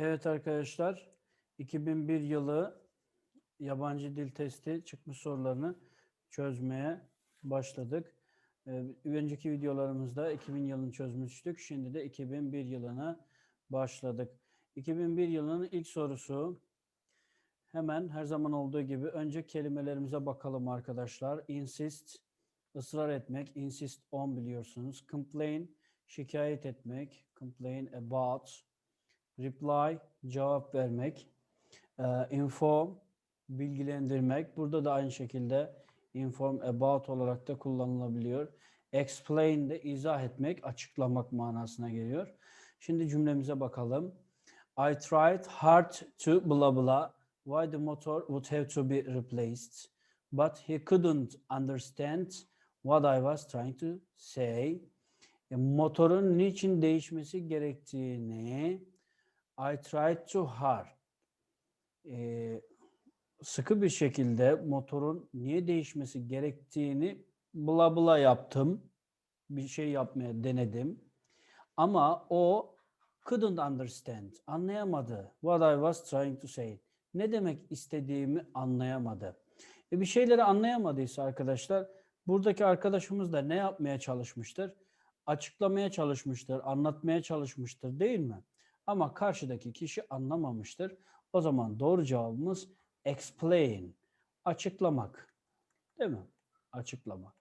Evet arkadaşlar, 2001 yılı yabancı dil testi çıkmış sorularını çözmeye başladık. Ee, önceki videolarımızda 2000 yılını çözmüştük. Şimdi de 2001 yılına başladık. 2001 yılının ilk sorusu hemen her zaman olduğu gibi önce kelimelerimize bakalım arkadaşlar. Insist, ısrar etmek, insist on biliyorsunuz. Complain, şikayet etmek, complain about, reply, cevap vermek, e, inform, bilgilendirmek. Burada da aynı şekilde inform about olarak da kullanılabiliyor. Explain de izah etmek, açıklamak manasına geliyor. Şimdi cümlemize bakalım. I tried hard to blah blah why the motor would have to be replaced, but he couldn't understand what I was trying to say. E, motorun niçin değişmesi gerektiğini I tried too hard. Ee, sıkı bir şekilde motorun niye değişmesi gerektiğini bla bla yaptım. Bir şey yapmaya denedim. Ama o couldn't understand. Anlayamadı. What I was trying to say. Ne demek istediğimi anlayamadı. E bir şeyleri anlayamadıysa arkadaşlar buradaki arkadaşımız da ne yapmaya çalışmıştır? Açıklamaya çalışmıştır, anlatmaya çalışmıştır değil mi? Ama karşıdaki kişi anlamamıştır. O zaman doğru cevabımız explain. Açıklamak. Değil mi? Açıklamak.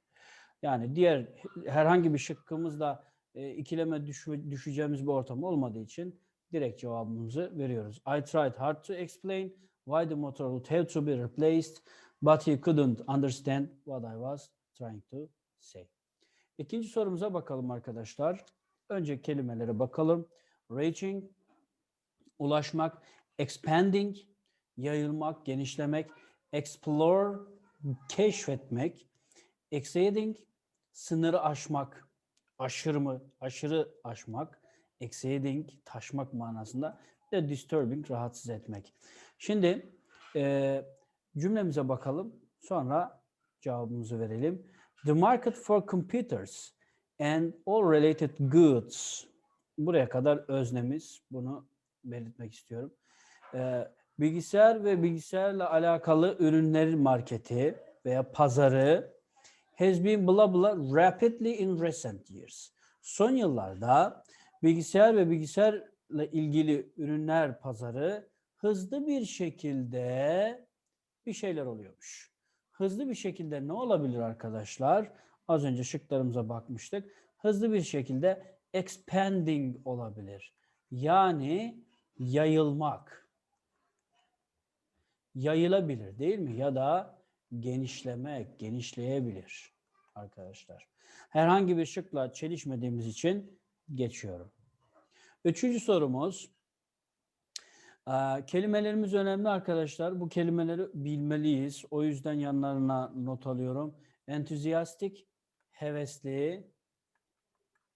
Yani diğer herhangi bir şıkkımızda e, ikileme düşü- düşeceğimiz bir ortam olmadığı için direkt cevabımızı veriyoruz. I tried hard to explain why the motor would have to be replaced, but he couldn't understand what I was trying to say. İkinci sorumuza bakalım arkadaşlar. Önce kelimelere bakalım. Reaching, ulaşmak, expanding, yayılmak, genişlemek, explore, keşfetmek, exceeding, sınırı aşmak, aşırı mı, aşırı aşmak, exceeding, taşmak manasında ve disturbing, rahatsız etmek. Şimdi e, cümlemize bakalım, sonra cevabımızı verelim. The market for computers and all related goods. Buraya kadar öznemiz, bunu belirtmek istiyorum. Ee, bilgisayar ve bilgisayarla alakalı ürünlerin marketi veya pazarı has been blah blah rapidly in recent years. Son yıllarda bilgisayar ve bilgisayarla ilgili ürünler pazarı hızlı bir şekilde bir şeyler oluyormuş. Hızlı bir şekilde ne olabilir arkadaşlar? Az önce şıklarımıza bakmıştık. Hızlı bir şekilde expanding olabilir. Yani yayılmak. Yayılabilir değil mi? Ya da genişlemek, genişleyebilir arkadaşlar. Herhangi bir şıkla çelişmediğimiz için geçiyorum. Üçüncü sorumuz. Eee, Kelimelerimiz önemli arkadaşlar. Bu kelimeleri bilmeliyiz. O yüzden yanlarına not alıyorum. Enthusiastic, hevesli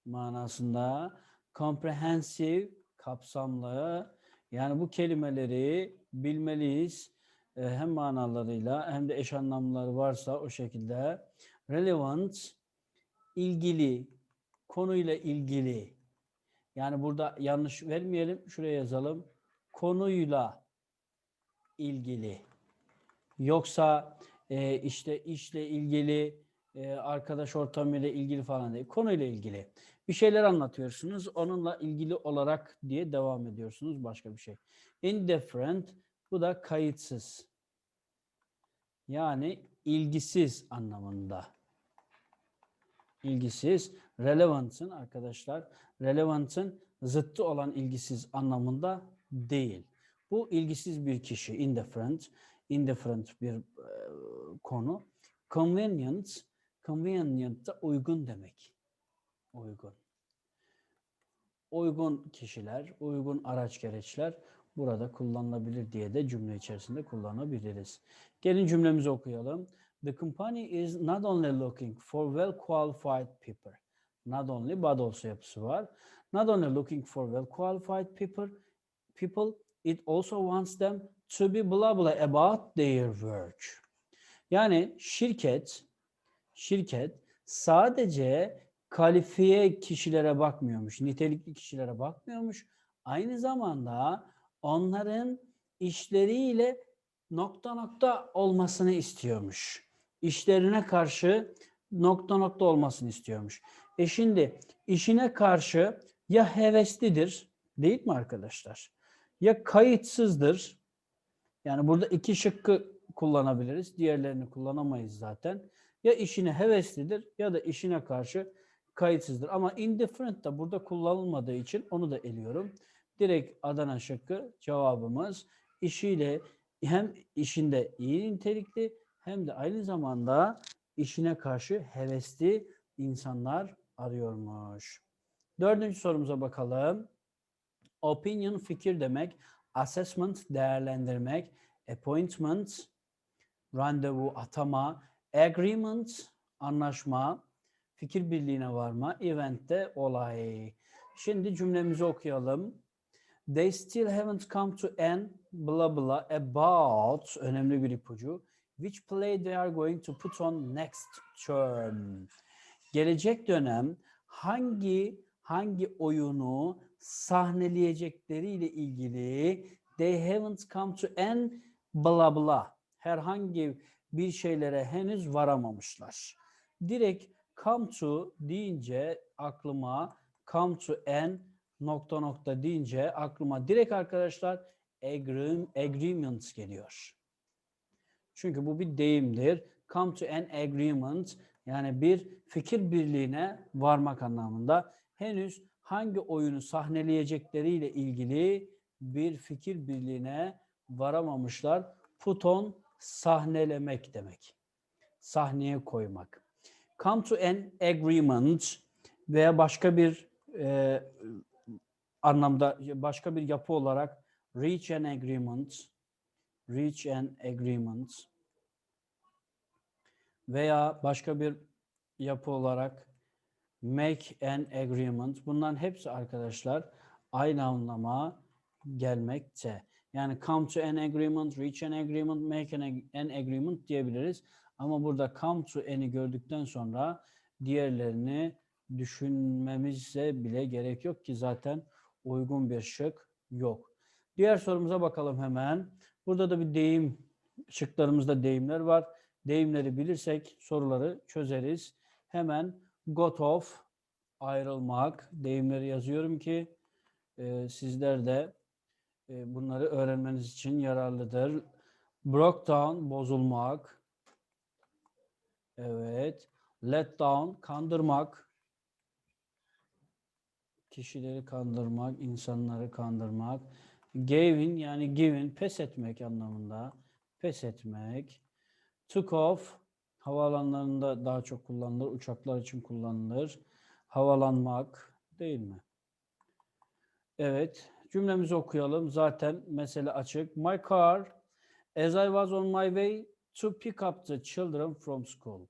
manasında. Comprehensive, kapsamlı. Yani bu kelimeleri bilmeliyiz. Eee, Hem manalarıyla hem de eş anlamları varsa o şekilde. Relevant, ilgili, konuyla ilgili. Yani burada yanlış vermeyelim. Şuraya yazalım. Konuyla ilgili. Yoksa e, işte işle ilgili, e, arkadaş ortamıyla ilgili falan değil. Konuyla ilgili. Bir şeyler anlatıyorsunuz. Onunla ilgili olarak diye devam ediyorsunuz. Başka bir şey. Indifferent. Bu da kayıtsız. Yani ilgisiz anlamında. İlgisiz. Relevant'ın arkadaşlar, relevant'ın zıttı olan ilgisiz anlamında değil. Bu ilgisiz bir kişi, indifferent, indifferent bir e, konu. Convenient, convenient da uygun demek. Uygun. Uygun kişiler, uygun araç gereçler burada kullanılabilir diye de cümle içerisinde kullanabiliriz. Gelin cümlemizi okuyalım. The company is not only looking for well qualified people. Not only but also yapısı var. Not only looking for well qualified people, people, it also wants them to be blah blah about their work. Yani şirket, şirket sadece kalifiye kişilere bakmıyormuş, nitelikli kişilere bakmıyormuş. Aynı zamanda onların işleriyle nokta nokta olmasını istiyormuş. İşlerine karşı nokta nokta olmasını istiyormuş. E şimdi işine karşı ya heveslidir değil mi arkadaşlar? Ya kayıtsızdır. Yani burada iki şıkkı kullanabiliriz. Diğerlerini kullanamayız zaten. Ya işine heveslidir ya da işine karşı kayıtsızdır. Ama indifferent da burada kullanılmadığı için onu da eliyorum. Direkt Adana şıkkı cevabımız işiyle hem işinde iyi nitelikli hem de aynı zamanda işine karşı hevesli insanlar arıyormuş. Dördüncü sorumuza bakalım. Opinion fikir demek, assessment değerlendirmek, appointment randevu atama, agreement anlaşma, fikir birliğine varma, event olay. Şimdi cümlemizi okuyalım. They still haven't come to an blah blah about önemli bir ipucu. Which play they are going to put on next term. Gelecek dönem hangi hangi oyunu sahneleyecekleriyle ilgili they haven't come to an blah blah. Herhangi bir şeylere henüz varamamışlar. Direkt come to deyince aklıma come to an nokta nokta deyince aklıma direkt arkadaşlar agree- agreement geliyor. Çünkü bu bir deyimdir. Come to an agreement yani bir fikir birliğine varmak anlamında. Henüz hangi oyunu sahneleyecekleriyle ilgili bir fikir birliğine varamamışlar. Put on sahnelemek demek. Sahneye koymak. Come to an agreement veya başka bir e, anlamda başka bir yapı olarak reach an agreement reach an agreement veya başka bir yapı olarak make an agreement bunların hepsi arkadaşlar aynı anlama gelmekte. Yani come to an agreement, reach an agreement, make an, an agreement diyebiliriz. Ama burada come to an'i gördükten sonra diğerlerini düşünmemize bile gerek yok ki zaten uygun bir şık yok. Diğer sorumuza bakalım hemen. Burada da bir deyim, şıklarımızda deyimler var. Deyimleri bilirsek soruları çözeriz. Hemen got off, ayrılmak deyimleri yazıyorum ki e, sizler de e, bunları öğrenmeniz için yararlıdır. Broke down, bozulmak. Evet. Let down, kandırmak. Kişileri kandırmak, insanları kandırmak. Gave in yani given, pes etmek anlamında. Pes etmek. Took off, havaalanlarında daha çok kullanılır, uçaklar için kullanılır. Havalanmak değil mi? Evet, cümlemizi okuyalım. Zaten mesele açık. My car, as I was on my way to pick up the children from school.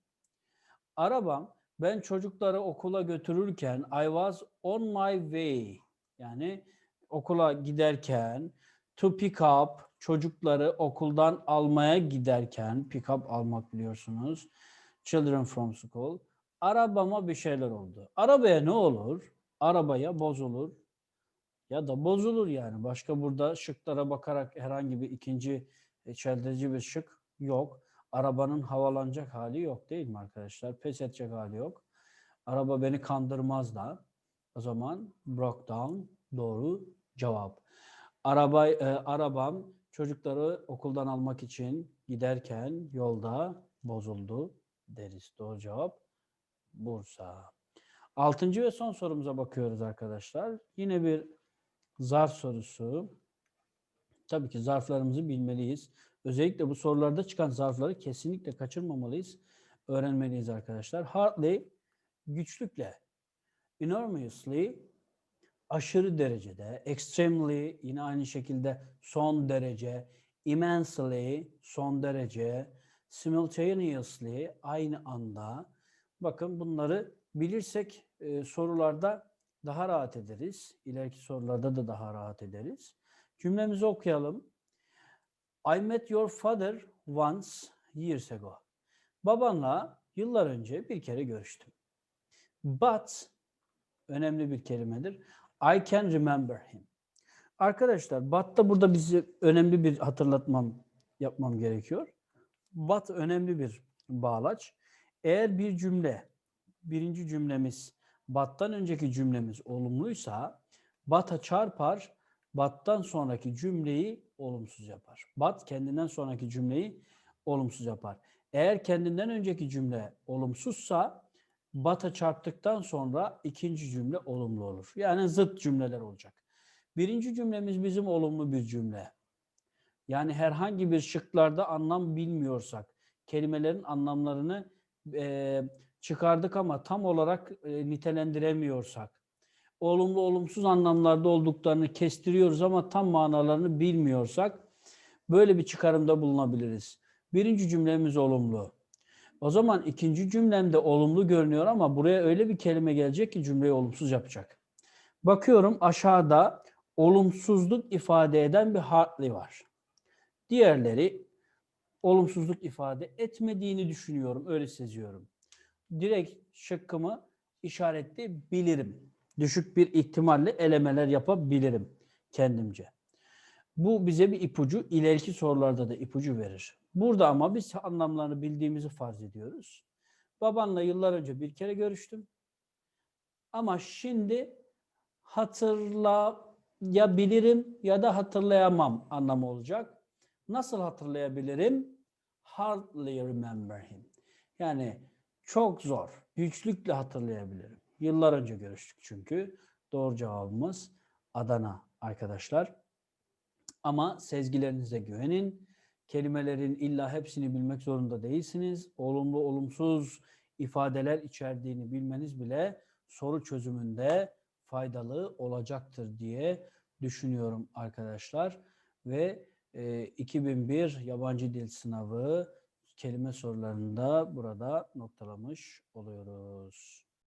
Arabam ben çocukları okula götürürken I was on my way yani okula giderken to pick up çocukları okuldan almaya giderken pick up almak biliyorsunuz children from school arabama bir şeyler oldu. Arabaya ne olur? Arabaya bozulur ya da bozulur yani. Başka burada şıklara bakarak herhangi bir ikinci e, çeldirici bir şık yok. Arabanın havalanacak hali yok değil mi arkadaşlar? Pes edecek hali yok. Araba beni kandırmaz da. O zaman broke down doğru cevap. Araba, e, arabam çocukları okuldan almak için giderken yolda bozuldu deriz. Doğru cevap Bursa. Altıncı ve son sorumuza bakıyoruz arkadaşlar. Yine bir zarf sorusu. Tabii ki zarflarımızı bilmeliyiz. Özellikle bu sorularda çıkan zarfları kesinlikle kaçırmamalıyız. Öğrenmeliyiz arkadaşlar. Hardly güçlükle, enormously aşırı derecede, extremely yine aynı şekilde son derece, immensely son derece, simultaneously aynı anda. Bakın bunları bilirsek e, sorularda daha rahat ederiz. İleriki sorularda da daha rahat ederiz. Cümlemizi okuyalım. I met your father once years ago. Babanla yıllar önce bir kere görüştüm. But önemli bir kelimedir. I can remember him. Arkadaşlar BAT'ta burada bizi önemli bir hatırlatmam yapmam gerekiyor. BAT önemli bir bağlaç. Eğer bir cümle, birinci cümlemiz BAT'tan önceki cümlemiz olumluysa BAT'a çarpar, BAT'tan sonraki cümleyi olumsuz yapar. BAT kendinden sonraki cümleyi olumsuz yapar. Eğer kendinden önceki cümle olumsuzsa BAT'a çarptıktan sonra ikinci cümle olumlu olur. Yani zıt cümleler olacak. Birinci cümlemiz bizim olumlu bir cümle. Yani herhangi bir şıklarda anlam bilmiyorsak, kelimelerin anlamlarını eee, çıkardık ama tam olarak eee, nitelendiremiyorsak, olumlu olumsuz anlamlarda olduklarını kestiriyoruz ama tam manalarını bilmiyorsak, böyle bir çıkarımda bulunabiliriz. Birinci cümlemiz olumlu. O zaman ikinci cümlemde olumlu görünüyor ama buraya öyle bir kelime gelecek ki cümleyi olumsuz yapacak. Bakıyorum aşağıda olumsuzluk ifade eden bir hardly var. Diğerleri olumsuzluk ifade etmediğini düşünüyorum, öyle seziyorum. Direkt şıkkımı işaretleyebilirim. Düşük bir ihtimalle elemeler yapabilirim kendimce. Bu bize bir ipucu, ileriki sorularda da ipucu verir. Burada ama biz anlamlarını bildiğimizi farz ediyoruz. Babanla yıllar önce bir kere görüştüm. Ama şimdi hatırlayabilirim ya da hatırlayamam anlamı olacak. Nasıl hatırlayabilirim? Hardly remember him. Yani çok zor, güçlükle hatırlayabilirim. Yıllar önce görüştük çünkü. Doğru cevabımız Adana arkadaşlar. Ama sezgilerinize güvenin. Kelimelerin illa hepsini bilmek zorunda değilsiniz. Olumlu, olumsuz ifadeler içerdiğini bilmeniz bile soru çözümünde faydalı olacaktır diye düşünüyorum arkadaşlar. Ve e, 2001 yabancı dil sınavı kelime sorularında burada noktalamış oluyoruz.